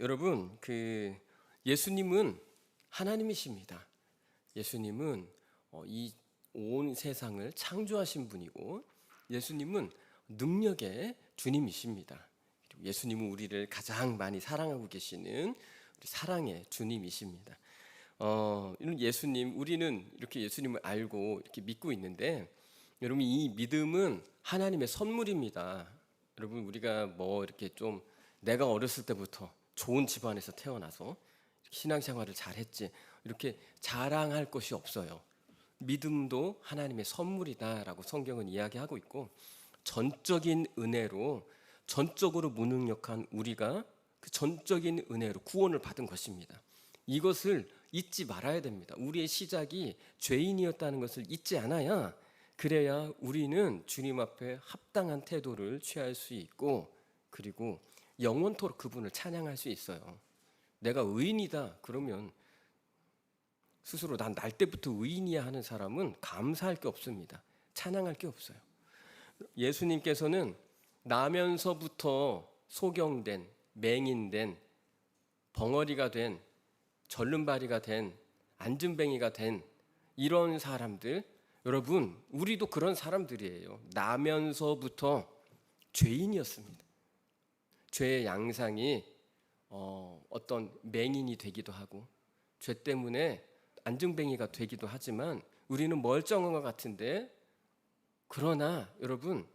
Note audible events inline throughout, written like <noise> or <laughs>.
여러분 그 예수님은 하나님이십니다. 예수님은 어, 이온 세상을 창조하신 분이고 예수님은 능력의 주님이십니다. 예수님은 우리를 가장 많이 사랑하고 계시는 사랑의 주님이십니다. 어, 이런 예수님 우리는 이렇게 예수님을 알고 이렇게 믿고 있는데 여러분 이 믿음은 하나님의 선물입니다. 여러분 우리가 뭐 이렇게 좀 내가 어렸을 때부터 좋은 집안에서 태어나서 신앙생활을 잘했지 이렇게 자랑할 것이 없어요. 믿음도 하나님의 선물이다라고 성경은 이야기하고 있고 전적인 은혜로 전적으로 무능력한 우리가 그 전적인 은혜로 구원을 받은 것입니다. 이것을 잊지 말아야 됩니다. 우리의 시작이 죄인이었다는 것을 잊지 않아야 그래야 우리는 주님 앞에 합당한 태도를 취할 수 있고 그리고 영원토록 그분을 찬양할 수 있어요. 내가 의인이다 그러면 스스로 난 날 때부터 의인이야 하는 사람은 감사할 게 없습니다. 찬양할 게 없어요. 예수님께서는 나면서부터 소경된 맹인된 벙어리가 된 절름발이가 된 안전뱅이가 된 이런 사람들 여러분 우리도 그런 사람들이에요. 나면서부터 죄인이었습니다. 죄의 양상이 어, 어떤 맹인이 되기도 하고 죄 때문에 안증뱅이가 되기도 하지만 우리는 멀쩡한 것 같은데 그러나 여러분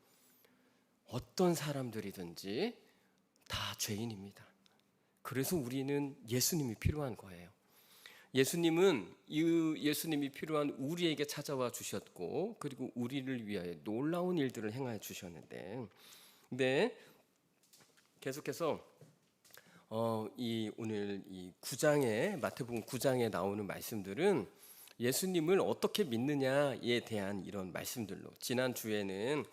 어떤 사람들이든지 다 죄인입니다. 그래서 우리는 예수님이 필요한 거예요. 예수님은 이 예수님이 필요한 우리에게 찾아와 주셨고 그리고 우리를 위하여 놀라운 일들을 행하여 주셨는데 근데 계속해서 어, 이 오늘 이 9장에 마태복음 9장에 나오는 말씀들은 예수님을 어떻게 믿느냐에 대한 이런 말씀들로 지난 주에는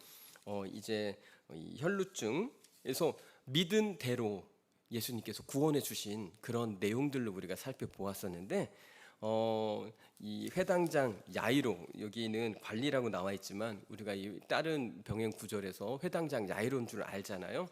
어, 이제 이 혈루증에서 믿은 대로 예수님께서 구원해 주신 그런 내용들로 우리가 살펴보았었는데 어, 이 회당장 야이로 여기는 관리라고 나와 있지만 우리가 이 다른 병행 구절에서 회당장 야이로인 줄 알잖아요.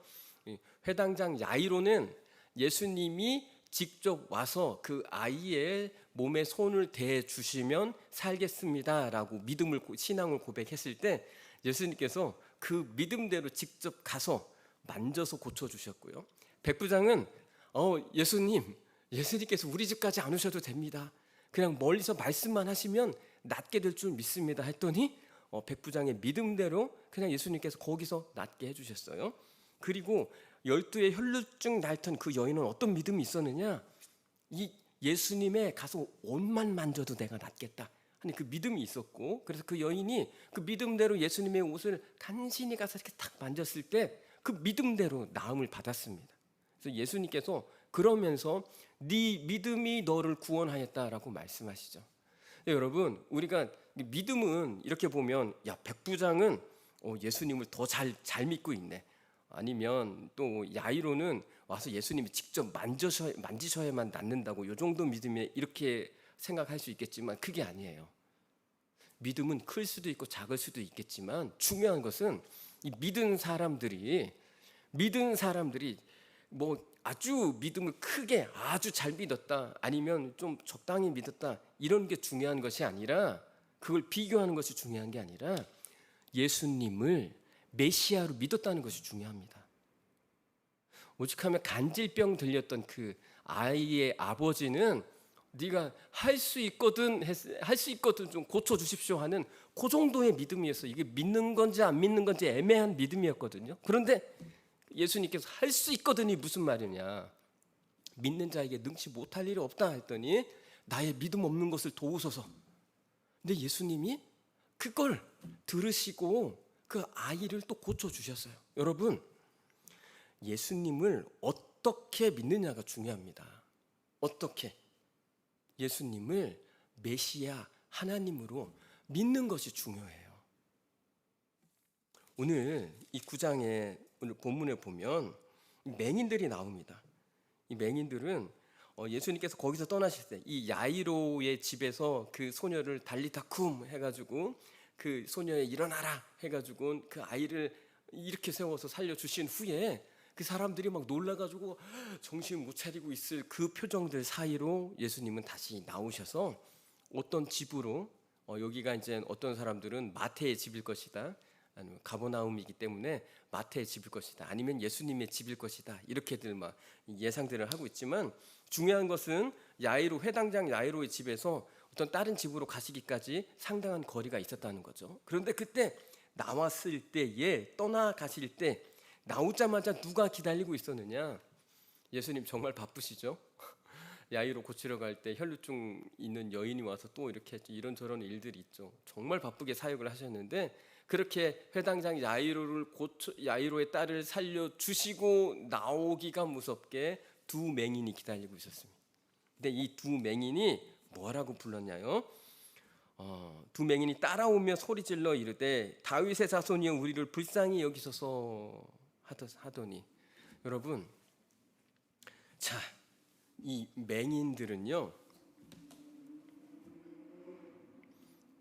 이 회당장 야이로는 예수님이 직접 와서 그 아이의 몸에 손을 대 주시면 살겠습니다라고 믿음을 신앙을 고백했을 때 예수님께서 그 믿음대로 직접 가서 만져서 고쳐 주셨고요. 백부장은 어 예수님 예수님께서 우리 집까지 안 오셔도 됩니다. 그냥 멀리서 말씀만 하시면 낫게 될 줄 믿습니다 했더니 어, 백부장의 믿음대로 그냥 예수님께서 거기서 낫게 해주셨어요. 그리고 열두의 혈루증 날던 그 여인은 어떤 믿음이 있었느냐? 이 예수님의 가서 옷만 만져도 내가 낫겠다. 하는 그 믿음이 있었고, 그래서 그 여인이 그 믿음대로 예수님의 옷을 간신히 가서 이렇게 딱 만졌을 때 그 믿음대로 나음을 받았습니다. 그래서 예수님께서 그러면서 네 믿음이 너를 구원하였다라고 말씀하시죠. 네, 여러분, 우리가 믿음은 이렇게 보면 야 백부장은 어, 예수님을 더 잘 잘 믿고 있네. 아니면 또 야이로는 와서 예수님이 직접 만져셔, 만지셔야만 낫는다고 요 정도 믿음에 이렇게 생각할 수 있겠지만 그게 아니에요. 믿음은 클 수도 있고 작을 수도 있겠지만 중요한 것은 이 믿은 사람들이 믿은 사람들이 뭐 아주 믿음을 크게 아주 잘 믿었다 아니면 좀 적당히 믿었다 이런 게 중요한 것이 아니라 그걸 비교하는 것이 중요한 게 아니라 예수님을 메시아로 믿었다는 것이 중요합니다. 오직 하면 간질병 들렸던 그 아이의 아버지는 네가 할 수 있거든 할 수 있거든 좀 고쳐 주십시오 하는 그 정도의 믿음이었어. 이게 믿는 건지 안 믿는 건지 애매한 믿음이었거든요. 그런데 예수님께서 할 수 있거든이 무슨 말이냐? 믿는 자에게 능치 못할 일이 없다 했더니 나의 믿음 없는 것을 도우소서. 근데 예수님이 그걸 들으시고 그 아이를 또 고쳐 주셨어요. 여러분, 예수님을 어떻게 믿느냐가 중요합니다. 어떻게? 예수님을 메시아 하나님으로 믿는 것이 중요해요. 오늘 이 구장에 오늘 본문에 보면 맹인들이 나옵니다. 이 맹인들은 어, 예수님께서 거기서 떠나실 때 이 야이로의 집에서 그 소녀를 달리타쿰 해가지고 그 소녀의 일어나라 해가지고 그 아이를 이렇게 세워서 살려 주신 후에 그그 사람들이 막 놀라가지고 정신 못 차리고 있을 그 표정들 사이로 예수님은 다시 나오셔서 어떤 집으로 어, 여기가 이제 어떤 사람들은 마태의 집일 것이다. 아니면 가버나움이기 때문에 마태의 집일 것이다. 아니면 예수님의 집일 것이다. 이렇게들 막 예상들을 하고 있지만 중요한 것은 야이로 회당장 야이로의 집에서 어떤 다른 집으로 가시기까지 상당한 거리가 있었다는 거죠. 그런데 그때 나왔을 때에 떠나 가실 때 나오자마자 누가 기다리고 있었느냐? 예수님 정말 바쁘시죠? <laughs> 야이로 고치러 갈 때 혈루증 있는 여인이 와서 또 이렇게. 이런저런 일들이 있죠. 정말 바쁘게 사역을 하셨는데 그렇게 회당장 야이로를 고쳐 야이로의 딸을 살려 주시고 나오기가 무섭게 두 맹인이 기다리고 있었습니다. 근데 이 두 맹인이 뭐라고 불렀냐요? 어, 두 맹인이 따라오며 소리질러 이르되 다윗의 자손이여 우리를 불쌍히 여기소서 하더- 하더니 여러분 자 이 맹인들은요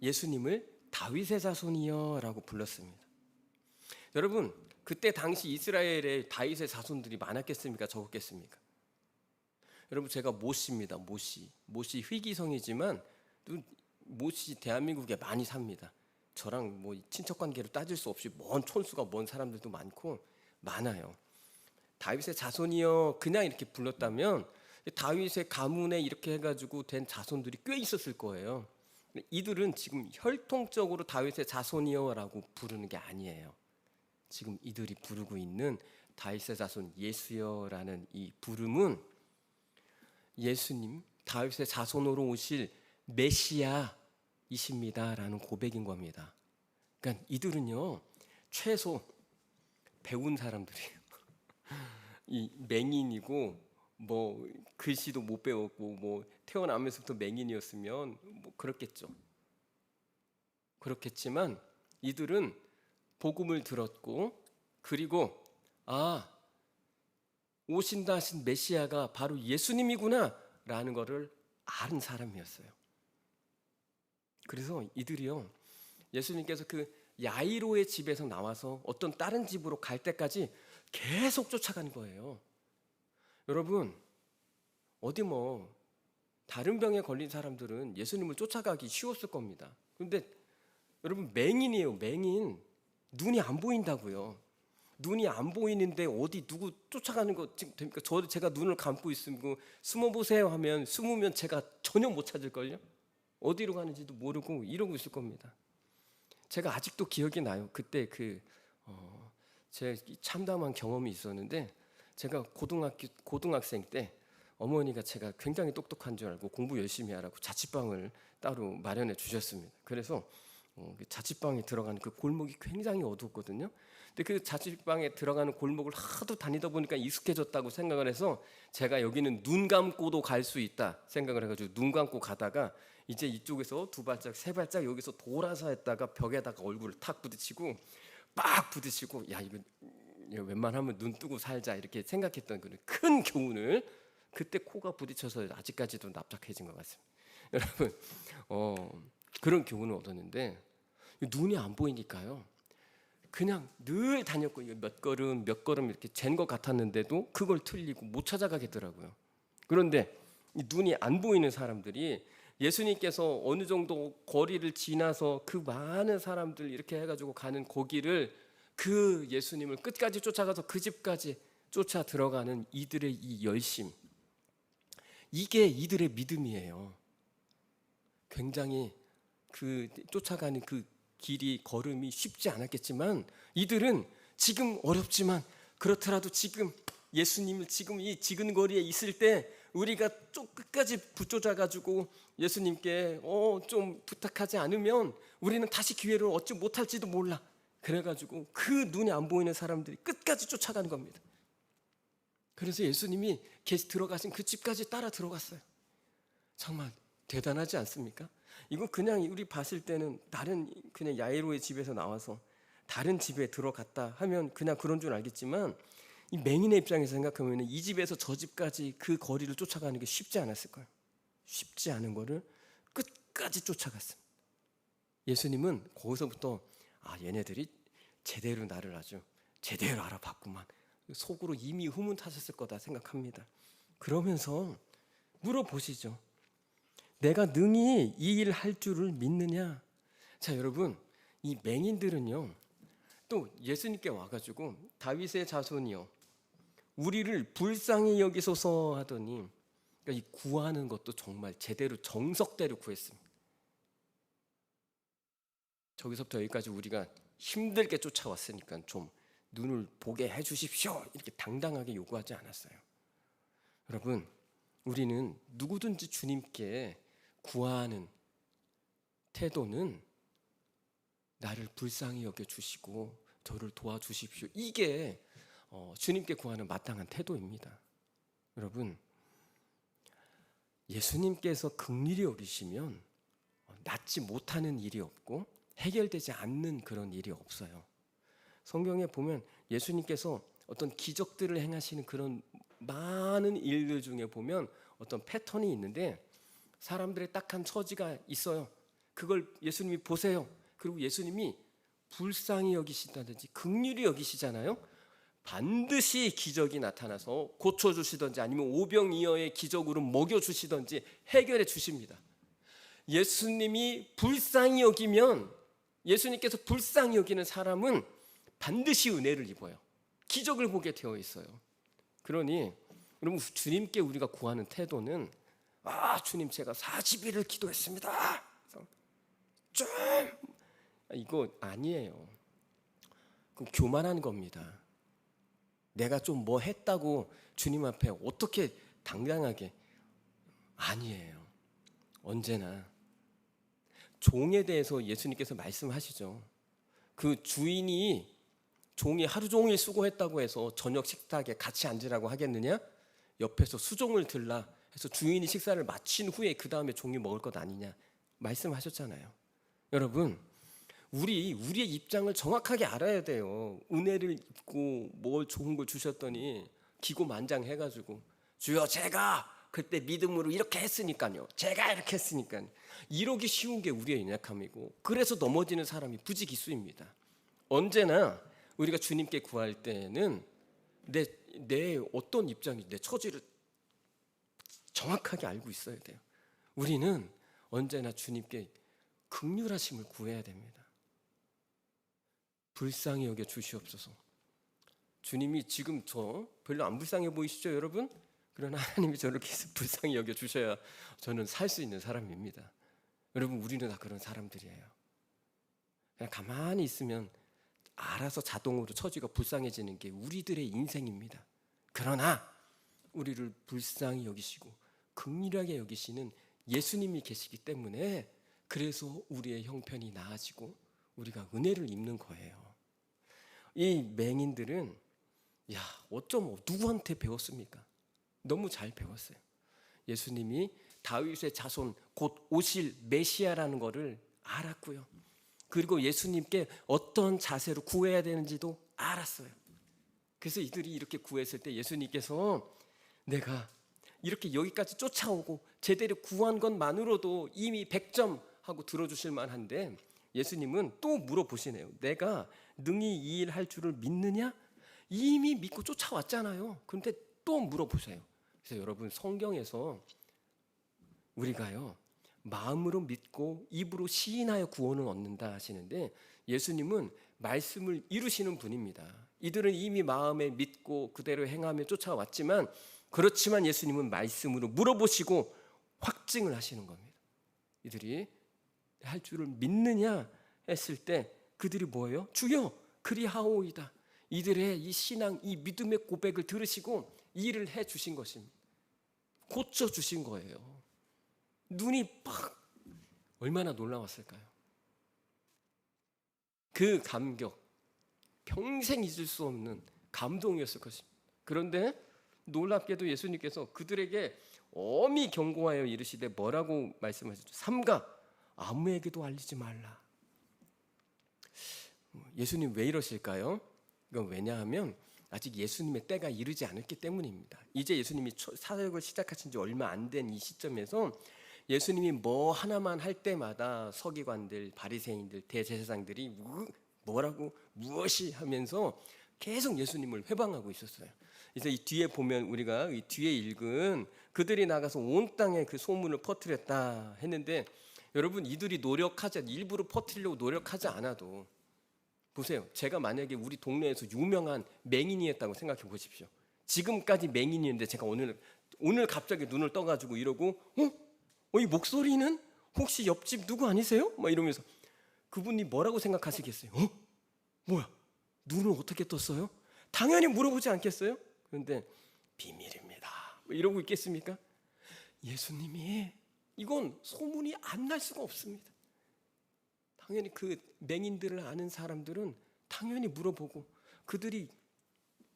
예수님을 다윗의 자손이여라고 불렀습니다. 여러분 그때 당시 이스라엘에 다윗의 자손들이 많았겠습니까 적었겠습니까? 여러분 제가 모씨입니다. 모씨 모씨 희귀성이지만 또 모씨 대한민국에 많이 삽니다. 저랑 뭐 친척 관계로 따질 수 없이 먼 촌수가 먼 사람들도 많고 많아요. 다윗의 자손이여 그냥 이렇게 불렀다면 다윗의 가문에 이렇게 해가지고 된 자손들이 꽤 있었을 거예요. 이들은 지금 혈통적으로 다윗의 자손이여라고 부르는 게 아니에요. 지금 이들이 부르고 있는 다윗의 자손 예수여라는 이 부름은 예수님 다윗의 자손으로 오실 메시아이십니다라는 고백인 겁니다. 그러니까 이들은요 최소 배운 사람들이에요. <laughs> 이 맹인이고 뭐 글씨도 못 배웠고 뭐 태어나면서부터 맹인이었으면 뭐 그렇겠죠. 그렇겠지만 이들은 복음을 들었고 그리고 아 오신다 하신 메시아가 바로 예수님이구나라는 것을 아는 사람이었어요. 그래서 이들이요 예수님께서 그 야이로의 집에서 나와서 어떤 다른 집으로 갈 때까지 계속 쫓아간 거예요. 여러분 어디 뭐 다른 병에 걸린 사람들은 예수님을 쫓아가기 쉬웠을 겁니다. 그런데 여러분 맹인이에요, 맹인. 눈이 안 보인다고요. 눈이 안 보이는데 어디 누구 쫓아가는 거 지금 됩니까? 저 제가 눈을 감고 있으면 숨어 보세요 하면 숨으면 제가 전혀 못 찾을 걸요. 어디로 가는지도 모르고 이러고 있을 겁니다. 제가 아직도 기억이 나요. 그때 그 어, 제 참담한 경험이 있었는데 제가 고등학교 고등학생 때 어머니가 제가 굉장히 똑똑한 줄 알고 공부 열심히 하라고 자취방을 따로 마련해 주셨습니다. 그래서 어, 그 자취방에 들어가는 그 골목이 굉장히 어두웠거든요. 근데 그 자취방에 들어가는 골목을 하도 다니다 보니까 익숙해졌다고 생각을 해서 제가 여기는 눈 감고도 갈 수 있다 생각을 해가지고 눈 감고 가다가 이제 이쪽에서 두 발짝 세 발짝 여기서 돌아서 했다가 벽에다가 얼굴을 탁 부딪히고 빡 부딪히고 야 이거 웬만하면 눈 뜨고 살자 이렇게 생각했던 그런 큰 교훈을 그때 코가 부딪혀서 아직까지도 납작해진 것 같습니다. <laughs> 여러분 어, 그런 교훈을 얻었는데 눈이 안 보이니까요. 그냥 늘 다녔고 몇 걸음 몇 걸음 이렇게 잰 것 같았는데도 그걸 틀리고 못 찾아가겠더라고요. 그런데 이 눈이 안 보이는 사람들이 예수님께서 어느 정도 거리를 지나서 그 많은 사람들 이렇게 해가지고 가는 거기를 그 예수님을 끝까지 쫓아가서 그 집까지 쫓아 들어가는 이들의 이 열심 이게 이들의 믿음이에요. 굉장히 그 쫓아가는 그 길이 걸음이 쉽지 않았겠지만 이들은 지금 어렵지만 그렇더라도 지금 예수님을 지금 이 지근거리에 있을 때 우리가 좀 끝까지 붙잡아 가지고 예수님께 어 좀 부탁하지 않으면 우리는 다시 기회를 얻지 못할지도 몰라. 그래 가지고 그 눈이 안 보이는 사람들이 끝까지 쫓아가는 겁니다. 그래서 예수님이 계시 들어가신 그 집까지 따라 들어갔어요. 정말 대단하지 않습니까? 이거 그냥 우리 봤을 때는 다른 그냥 야이로의 집에서 나와서 다른 집에 들어갔다 하면 그냥 그런 줄 알겠지만 이 맹인의 입장에서 생각하면 이 집에서 저 집까지 그 거리를 쫓아가는 게 쉽지 않았을 거예요. 쉽지 않은 거를 끝까지 쫓아갔습니다. 예수님은 거기서부터 아 얘네들이 제대로 나를 아주 제대로 알아봤구만. 속으로 이미 후문타셨을 거다 생각합니다. 그러면서 물어보시죠. 내가 능히 이 일 할 줄을 믿느냐? 자, 여러분, 이 맹인들은요. 또 예수님께 와 가지고 다윗의 자손이요, 우리를 불쌍히 여기소서 하더니 그러니까 이 구하는 것도 정말 제대로 정석대로 구했습니다. 저기서부터 여기까지 우리가 힘들게 쫓아왔으니까 좀 눈을 보게 해 주십시오 이렇게 당당하게 요구하지 않았어요. 여러분, 우리는 누구든지 주님께 구하는 태도는 나를 불쌍히 여겨 주시고 저를 도와주십시오. 이게 어, 주님께 구하는 마땅한 태도입니다. 여러분, 예수님께서 극률이 어, 낫지 못하는 일이 없고 해결되지 않는 그런 일이 없어요. 성경에 보면 예수님께서 어떤 기적들을 행하시는 그런 많은 일들 중에 보면 어떤 패턴이 있는데 사람들의 딱한 처지가 있어요. 그걸 예수님이 보세요. 그리고 예수님이 불쌍히 여기신다든지 극률이 여기시잖아요. 반드시 기적이 나타나서 고쳐 주시든지 아니면 오병이어의 기적으로 먹여 주시든지 해결해 주십니다. 예수님이 불쌍히 여기면 예수님께서 불쌍히 여기는 사람은 반드시 은혜를 입어요. 기적을 보게 되어 있어요. 그러니 여러분 주님께 우리가 구하는 태도는 아 주님 제가 40일을 기도했습니다. 좀 이거 아니에요. 그 교만한 겁니다. 내가 좀 뭐 했다고 주님 앞에 어떻게 당당하게 아니에요. 언제나 종에 대해서 예수님께서 말씀하시죠. 그 주인이 종이 하루 종일 수고했다고 해서 저녁 식탁에 같이 앉으라고 하겠느냐? 옆에서 수종을 들라 해서 주인이 식사를 마친 후에 그 다음에 종이 먹을 것 아니냐 말씀하셨잖아요. 여러분, 우리 우리의 입장을 정확하게 알아야 돼요. 은혜를 입고 뭘 좋은 걸 주셨더니 기고만장해가지고 주여 제가 그때 믿음으로 이렇게 했으니까요. 제가 이렇게 했으니까 이러기 쉬운 게 우리의 연약함이고 그래서 넘어지는 사람이 부지기수입니다. 언제나 우리가 주님께 구할 때는 내, 내 어떤 입장이 내 처지를 정확하게 알고 있어야 돼요. 우리는 언제나 주님께 극률하심을 구해야 됩니다. 불쌍히 여겨 주시옵소서. 주님이 지금 저 별로 안 불쌍해 보이시죠, 여러분? 그러나 하나님이 저를 계속 불쌍히 여겨 주셔야 저는 살 수 있는 사람입니다. 여러분, 우리는 다 그런 사람들이에요. 그냥 가만히 있으면 알아서 자동으로 처지가 불쌍해지는 게 우리들의 인생입니다. 그러나 우리를 불쌍히 여기시고 극렬하게 여기시는 예수님이 계시기 때문에 그래서 우리의 형편이 나아지고 우리가 은혜를 입는 거예요. 이 맹인들은 야 어쩜 누구한테 배웠습니까? 너무 잘 배웠어요. 예수님이 다윗의 자손 곧 오실 메시아라는 것을 알았고요. 그리고 예수님께 어떤 자세로 구해야 되는지도 알았어요. 그래서 이들이 이렇게 구했을 때 예수님께서 내가 이렇게 여기까지 쫓아오고 제대로 구한 것만으로도 이미 100점 하고 들어주실 만한데 예수님은 또 물어보시네요. 내가 능히 이 일 할 줄을 믿느냐? 이미 믿고 쫓아왔잖아요. 그런데 또 물어보세요. 그래서 여러분 성경에서 우리가요 마음으로 믿고 입으로 시인하여 구원을 얻는다 하시는데 예수님은 말씀을 이루시는 분입니다. 이들은 이미 마음에 믿고 그대로 행하며 쫓아왔지만 그렇지만 예수님은 말씀으로 물어보시고 확증을 하시는 겁니다. 이들이 할 줄을 믿느냐 했을 때 그들이 뭐예요? 주여 그리하오이다. 이들의 이 신앙, 이 믿음의 고백을 들으시고 일을 해 주신 것입니다. 고쳐 주신 거예요. 눈이 팍 얼마나 놀라웠을까요? 그 감격 평생 잊을 수 없는 감동이었을 것입니다. 그런데 놀랍게도 예수님께서 그들에게 엄히 경고하여 이르시되 뭐라고 말씀하셨죠? 삼가 아무에게도 알리지 말라. 예수님 왜 이러실까요? 이건 왜냐하면 아직 예수님의 때가 이르지 않았기 때문입니다. 이제 예수님이 사역을 시작하신 지 얼마 안 된 이 시점에서 예수님이 뭐 하나만 할 때마다 서기관들, 바리새인들, 대제사장들이 뭐라고 무엇이 하면서 계속 예수님을 회방하고 있었어요. 이제 이 뒤에 보면 우리가 이 뒤에 읽은 그들이 나가서 온 땅에 그 소문을 퍼뜨렸다 했는데 여러분 이들이 노력하지 일부러 퍼뜨리려고 노력하지 않아도 보세요. 제가 만약에 우리 동네에서 유명한 맹인이었다고 생각해 보십시오. 지금까지 맹인이었는데 제가 오늘 오늘 갑자기 눈을 떠가지고 이러고 어? 어, 이 목소리는 혹시 옆집 누구 아니세요? 막 이러면서 그분이 뭐라고 생각하시겠어요? 어? 뭐야? 눈을 어떻게 떴어요? 당연히 물어보지 않겠어요? 그런데 비밀입니다. 뭐 이러고 있겠습니까? 예수님이 이건 소문이 안 날 수가 없습니다. 당연히 그 맹인들을 아는 사람들은 당연히 물어보고 그들이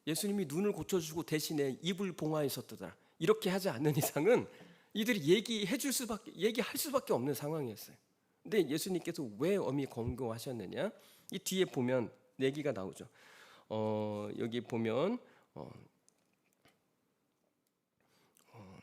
예수님이 눈을 고쳐주고 대신에 입을 봉하였었더라 이렇게 하지 않는 이상은 이들이 얘기해 줄 수밖에 얘기할 수밖에 없는 상황이었어요. 근데 예수님께서 왜 엄히 권고하셨느냐? 이 뒤에 보면 얘기가 나오죠. 어, 여기 보면 어, 어,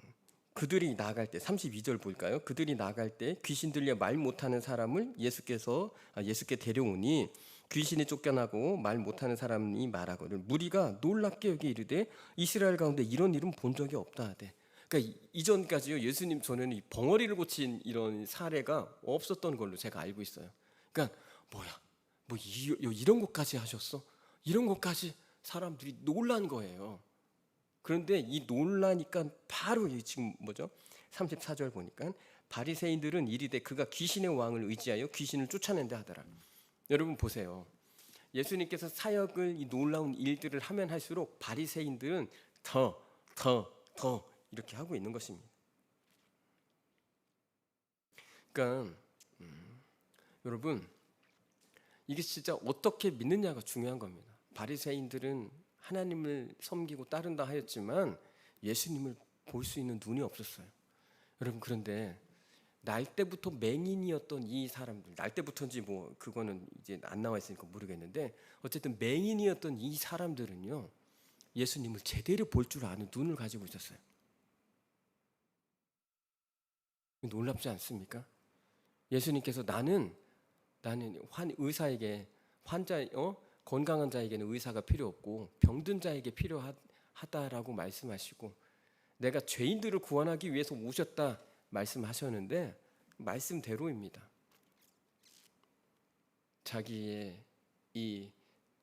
그들이 나갈 때 32절 볼까요? 그들이 나갈 때 귀신 들려 말 못하는 사람을 예수께서 아, 예수께 데려오니 귀신이 쫓겨나고 말 못하는 사람이 말하거든 무리가 놀랍게 여기 이르되 이스라엘 가운데 이런 일은 본 적이 없다 하되 그러니까 이- 이전까지요 예수님 전에는 이 벙어리를 고친 이런 사례가 없었던 걸로 제가 알고 있어요. 그러니까 뭐야 뭐 이, 이런 것까지 하셨어? 이런 것까지 사람들이 놀란 거예요. 그런데 이 놀라니까 바로 이 지금 뭐죠? 34절 보니까 바리새인들은 이리되 그가 귀신의 왕을 의지하여 귀신을 쫓아낸다 하더라. 여러분 보세요. 예수님께서 사역을 이 놀라운 일들을 하면 할수록 바리새인들은 더 더, 더 이렇게 하고 있는 것입니다. 그러니까 음, 여러분 이게 진짜 어떻게 믿느냐가 중요한 겁니다. 바리새인들은 하나님을 섬기고 따른다 하였지만 예수님을 볼 수 있는 눈이 없었어요. 여러분 그런데 날 때부터 맹인이었던 이 사람들, 날 때부터인지 뭐 그거는 이제 안 나와 있으니까 모르겠는데 어쨌든 맹인이었던 이 사람들은요 예수님을 제대로 볼 줄 아는 눈을 가지고 있었어요. 놀랍지 않습니까? 예수님께서 나는 나는 환 의사에게 환자 어 건강한 자에게는 의사가 필요 없고 병든 자에게 필요하다라고 말씀하시고 내가 죄인들을 구원하기 위해서 오셨다 말씀하셨는데 말씀대로입니다. 자기의 이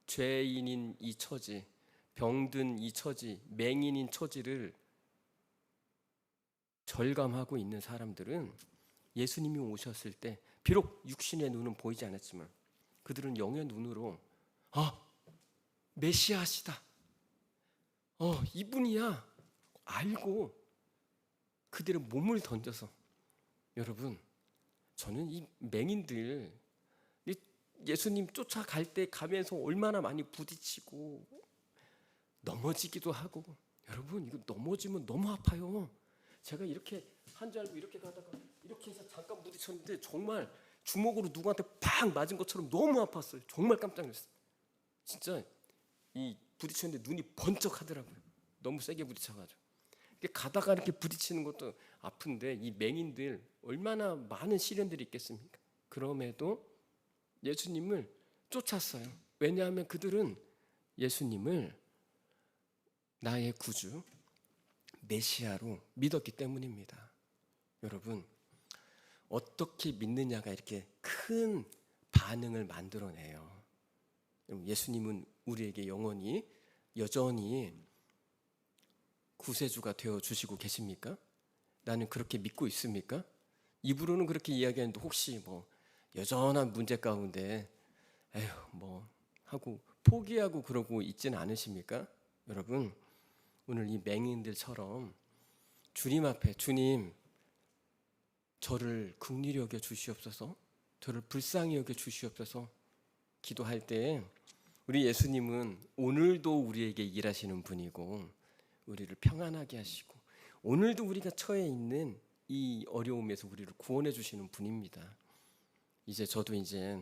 죄인인 이 처지, 병든 이 처지, 맹인인 처지를 절감하고 있는 사람들은 예수님이 오셨을 때 비록 육신의 눈은 보이지 않았지만 그들은 영의 눈으로 아 메시아시다. 어 이분이야 알고 그들의 몸을 던져서 여러분 저는 이 맹인들 이 예수님 쫓아갈 때 가면서 얼마나 많이 부딪히고 넘어지기도 하고 여러분 이거 넘어지면 너무 아파요. 제가 이렇게 한 줄 알고 이렇게 가다가 이렇게 해서 잠깐 부딪혔는데 정말 주먹으로 누구한테 팍 맞은 것처럼 너무 아팠어요. 정말 깜짝 놀랐어요. 진짜 이 부딪혔는데 눈이 번쩍 하더라고요. 너무 세게 부딪혀가지고. 가다가 이렇게 부딪히는 것도 아픈데 이 맹인들 얼마나 많은 시련들이 있겠습니까? 그럼에도 예수님을 쫓았어요. 왜냐하면 그들은 예수님을 나의 구주 메시아로 믿었기 때문입니다. 여러분 어떻게 믿느냐가 이렇게 큰 반응을 만들어내요. 예수님은 우리에게 영원히 여전히 구세주가 되어 주시고 계십니까? 나는 그렇게 믿고 있습니까? 입으로는 그렇게 이야기하는데 혹시 뭐 여전한 문제 가운데 에휴 뭐 하고 포기하고 그러고 있지는 않으십니까? 여러분 오늘 이 맹인들처럼 주님 앞에 주님 저를 긍휼히 여겨 주시옵소서 저를 불쌍히 여겨 주시옵소서 기도할 때 우리 예수님은 오늘도 우리에게 일하시는 분이고 우리를 평안하게 하시고 오늘도 우리가 처해 있는 이 어려움에서 우리를 구원해 주시는 분입니다. 이제 저도 이제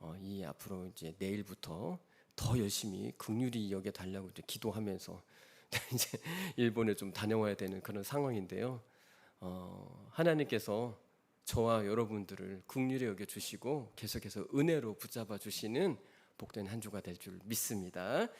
어, 이 앞으로 이제 내일부터 더 열심히 긍휼히 여겨 달라고 기도하면서 <laughs> 이제 일본에 좀 다녀와야 되는 그런 상황인데요. 어, 하나님께서 저와 여러분들을 긍휼히 여겨 주시고 계속해서 은혜로 붙잡아 주시는 복된 한 주가 될 줄 믿습니다.